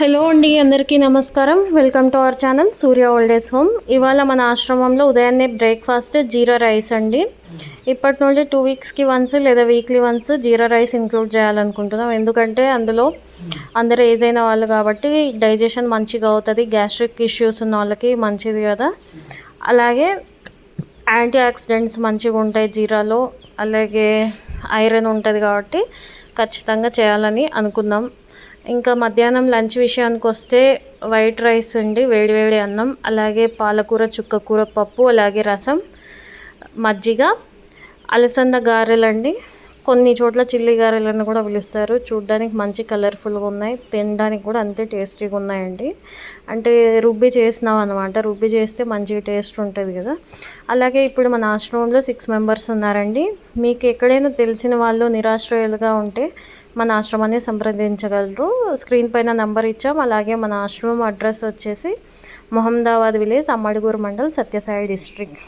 Hello అండి అందరికీ నమస్కారం. Welcome to our channel Surya old age home. ఇవాళ మన ఆశ్రమంలో ఉదయాన్నే బ్రేక్ఫాస్ట్ జీరా రైస్ అండి. ఇప్పటి నుండి టూ వీక్స్కి వన్స్ లేదా weekly once jeera rice include చేయాలనుకుంటున్నాం. ఎందుకంటే అందులో అందరూ ఏజ్ అయిన వాళ్ళు కాబట్టి డైజెషన్ మంచిగా అవుతుంది గ్యాస్ట్రిక్ ఇష్యూస్ ఉన్న వాళ్ళకి మంచిది కదా. అలాగే యాంటీ ఆక్సిడెంట్స్ మంచిగా ఉంటాయి జీరాలో. అలాగే ఐరన్ ఉంటుంది కాబట్టి ఖచ్చితంగా చేయాలని అనుకుందాం ఇంకా మధ్యాహ్నం లంచ్ విషయానికి వస్తే వైట్ రైస్ అండి వేడివేడి అన్నం అలాగే పాలకూర చుక్కకూర పప్పు అలాగే రసం మజ్జిగ అలసంద గారెలండి. కొన్ని చోట్ల చిల్లి గారెలను కూడా పిలుస్తారు. చూడ్డానికి మంచి కలర్ఫుల్గా ఉన్నాయి. తినడానికి కూడా అంతే టేస్టీగా ఉన్నాయండి. అంటే రుబ్బి చేసినాం అనమాట రుబ్బి చేస్తే మంచి టేస్ట్ ఉంటుంది కదా. అలాగే ఇప్పుడు మన ఆశ్రమంలో సిక్స్ మెంబర్స్ ఉన్నారండి. మీకు ఎక్కడైనా తెలిసిన వాళ్ళు నిరాశ్రయులుగా ఉంటే మన ఆశ్రమాన్ని సంప్రదించగలరు. స్క్రీన్ పైన నంబర్ ఇచ్చాం. అలాగే మన ఆశ్రమం అడ్రస్ వచ్చేసి మొహమ్మదాబాద్ విలేజ్ అమ్మడిగూరు మండల్ సత్యసాయి డిస్ట్రిక్ట్.